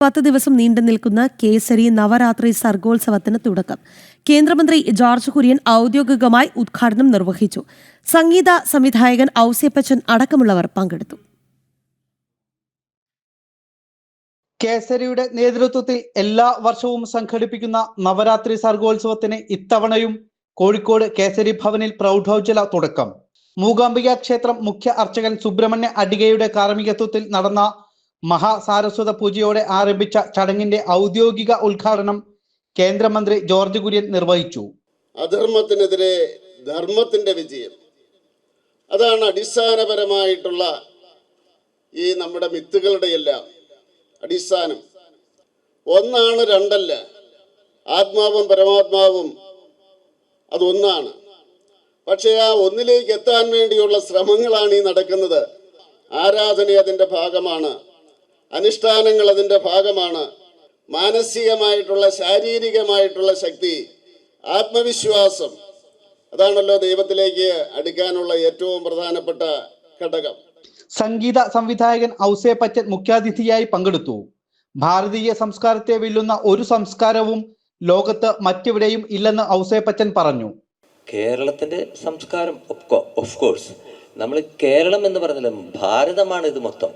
പത്ത് ദിവസം നീണ്ടു നിൽക്കുന്ന കേസരി നവരാത്രി സർഗോത്സവത്തിന് തുടക്കം. കേന്ദ്രമന്ത്രി ജോർജ് കുര്യൻ ഔദ്യോഗികമായി ഉദ്ഘാടനം നിർവഹിച്ചു. സംഗീത സംവിധായകൻ ഔസ്യപ്പച്ചൻ അടക്കമുള്ളവർ പങ്കെടുത്തു. കേസരിയുടെ നേതൃത്വത്തിൽ എല്ലാ വർഷവും സംഘടിപ്പിക്കുന്ന നവരാത്രി സർഗോത്സവത്തിന് ഇത്തവണയും കോഴിക്കോട് കേസരി ഭവനിൽ പ്രൗഢോജ്വല തുടക്കം. മൂകാംബിക ക്ഷേത്രം മുഖ്യ അർച്ചകൻ സുബ്രഹ്മണ്യ അടികയുടെ കാർമ്മികത്വത്തിൽ നടന്ന മഹാസാരസ്വത പൂജയോടെ ആരംഭിച്ച ചടങ്ങിന്റെ ഔദ്യോഗിക ഉദ്ഘാടനം കേന്ദ്രമന്ത്രി ജോർജ് കുര്യൻ നിർവഹിച്ചു. അധർമ്മത്തിനെതിരെ ധർമ്മത്തിന്റെ വിജയം. അതാണ് അടിസ്ഥാനപരമായിട്ടുള്ള ഈ നമ്മുടെ മിത്തുകളുടെ എല്ലാം അടിസ്ഥാനം. ഒന്നാണ് രണ്ടല്ല. ആത്മാവും പരമാത്മാവും അതൊന്നാണ് പക്ഷേ ആ ഒന്നിലേക്ക് എത്താൻ വേണ്ടിയുള്ള ശ്രമങ്ങളാണ് ഈ നടക്കുന്നത്. ആരാധന അതിന്റെ ഭാഗമാണ്. അനുഷ്ഠാനങ്ങൾ അതിന്റെ ഭാഗമാണ്. മാനസികമായിട്ടുള്ള ശാരീരികമായിട്ടുള്ള ശക്തി ആത്മവിശ്വാസം അതാണല്ലോ ദൈവത്തിലേക്ക് അടുക്കാനുള്ള ഏറ്റവും പ്രധാനപ്പെട്ട ഘടകം. സംഗീത സംവിധായകൻ ഔസേ പച്ചൻ മുഖ്യാതിഥിയായി പങ്കെടുത്തു. ഭാരതീയ സംസ്കാരത്തെ വെല്ലുന്ന ഒരു സംസ്കാരവും ലോകത്ത് മറ്റെവിടെയും ഇല്ലെന്ന് ഔസേ പച്ചൻ പറഞ്ഞു. കേരളത്തിന്റെ സംസ്കാരം ഓഫ് കോഴ്സ് നമ്മൾ കേരളം എന്ന് പറഞ്ഞാലും ഭാരതമാണ് ഇത് മൊത്തം.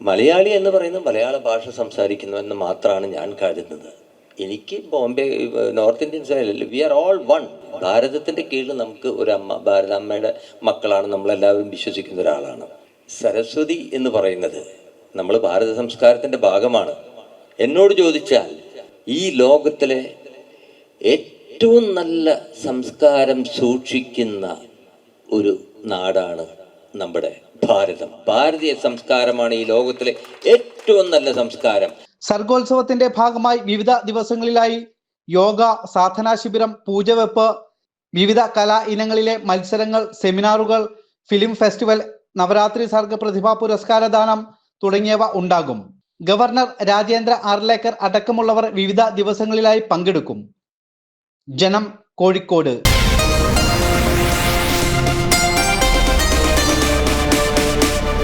മലയാളി എന്ന് പറയുന്ന മലയാള ഭാഷ സംസാരിക്കുന്നു എന്ന് മാത്രമാണ് ഞാൻ കരുതുന്നത്. എനിക്ക് ബോംബെ നോർത്ത് ഇന്ത്യൻ സൈഡിൽ വി ആർ ഓൾ വൺ. ഭാരതത്തിന്റെ കീഴിൽ നമുക്ക് ഒരു അമ്മ ഭാരത അമ്മയുടെ മക്കളാണ് നമ്മളെല്ലാവരും വിശ്വസിക്കുന്ന ഒരാളാണ്. സരസ്വതി എന്ന് പറയുന്നത് നമ്മൾ ഭാരത സംസ്കാരത്തിന്റെ ഭാഗമാണ്. എന്നോട് ചോദിച്ചാൽ ഈ ലോകത്തിലെ ഏറ്റവും നല്ല സംസ്കാരം സൂക്ഷിക്കുന്ന ഒരു നാടാണ് നമ്മുടെ ഭാരതം. ഭാരതീയ സംസ്കാരമാണ് ഈ ലോകത്തിലെ ഏറ്റവും നല്ല സംസ്കാരം. സർഗോത്സവത്തിന്റെ ഭാഗമായി വിവിധ ദിവസങ്ങളിലായി യോഗ സാധനാ ശിബിരം പൂജവെപ്പ് വിവിധ കലാ ഇനങ്ങളിലെ മത്സരങ്ങൾ സെമിനാറുകൾ ഫിലിം ഫെസ്റ്റിവൽ നവരാത്രി സർഗ പ്രതിഭാ പുരസ്കാരദാനം തുടങ്ങിയവ ഉണ്ടാകും. ഗവർണർ രാജേന്ദ്ര ആർലേക്കർ അടക്കമുള്ളവർ വിവിധ ദിവസങ്ങളിലായി പങ്കെടുക്കും. ജനം കോഴിക്കോട്.